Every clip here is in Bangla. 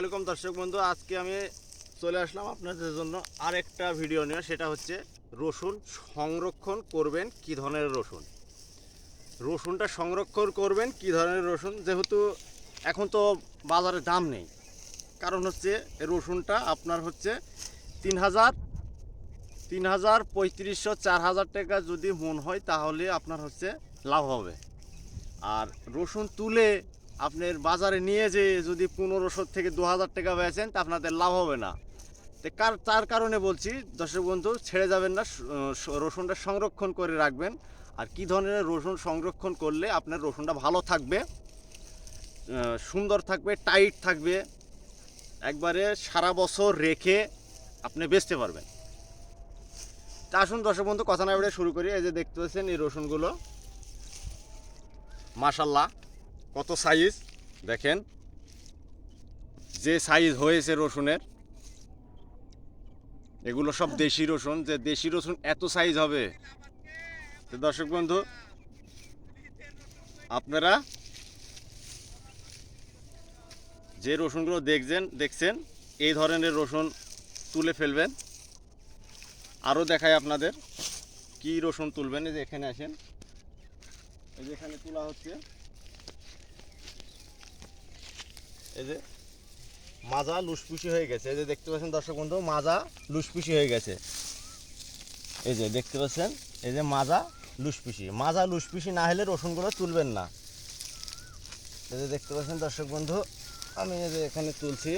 আলাইকুম দর্শক বন্ধু, আজকে আমি চলে আসলাম আপনাদের জন্য আরেকটা ভিডিও নিয়ে, সেটা হচ্ছে রসুন সংরক্ষণ করবেন কি ধরনের রসুন? রসুনটা সংরক্ষণ করবেন কি ধরনের রসুন? যেহেতু এখন তো বাজারে দাম নেই, কারণ হচ্ছে রসুনটা আপনার হচ্ছে তিন হাজার তিন হাজার পঁয়ত্রিশশো চার হাজার টাকা যদি মন হয়, তাহলে আপনার হচ্ছে লাভ হবে। আর রসুন তুলে আপনার বাজারে নিয়ে যে যদি পনেরোশো থেকে দু হাজার টাকা বেচেন, তা আপনাদের লাভ হবে না। তো কার, তার কারণে বলছি, দর্শক বন্ধু, ছেড়ে যাবেন না রসুনটা সংরক্ষণ করে রাখবেন। আর কি ধরনের রসুন সংরক্ষণ করলে আপনার রসুনটা ভালো থাকবে সুন্দর থাকবে, টাইট থাকবে, একবারে সারা বছর রেখে আপনি বেচতে পারবেন। তা আসুন দর্শক বন্ধু, কথা না বেড়ে শুরু করি। এই যে দেখতে পাচ্ছেন এই রসুনগুলো। মাশাল্লাহ। কত সাইজ? দেখেন। যে সাইজ হয়েছে রসুনের, এগুলো সব দেশি রসুন। যে দেশি রসুন এত সাইজ হবে? দর্শক বন্ধু, আপনারা যে রসুনগুলো দেখছেন দেখছেন, এই ধরনের রসুন তুলে ফেলবেন। আরও দেখায় আপনাদের, কি রসুন তুলবেন। এই যে এখানে আসেন। এই যে এখানে তোলা হচ্ছে। এই যে মাজা লুসপুসি হয়ে গেছে। এই যে দেখতে পাচ্ছেন দর্শক বন্ধু, মাজা লুসপুসি হয়ে গেছে। এই যে দেখতে পাচ্ছেন, এই যে মাজা লুসপুসি। মাজা লুসপুসি না হলে রসুনগুলো তুলবেন না। এই যে দেখতে পাচ্ছেন দর্শক বন্ধু, আমি এই যে এখানে তুলছি।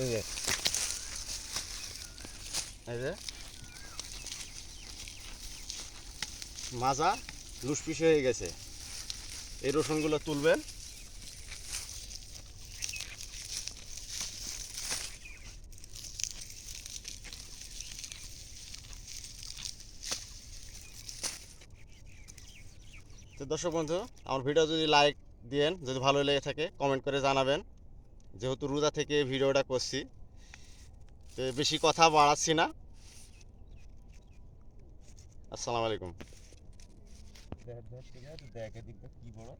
এই যে এই যে মাজা লুসপিসে হয়ে গেছে। এই রসুনগুলো তুলবেন। তো দর্শক বন্ধু, আমার ভিডিও যদি লাইক দিয়েন, যদি ভালো লেগে থাকে কমেন্ট করে জানাবেন। যেহেতু রোজা থেকে ভিডিওটা করছি, তো বেশি কথা বাড়াচ্ছি না। আসসালামু আলাইকুম। দেখ দেখ কি বড়?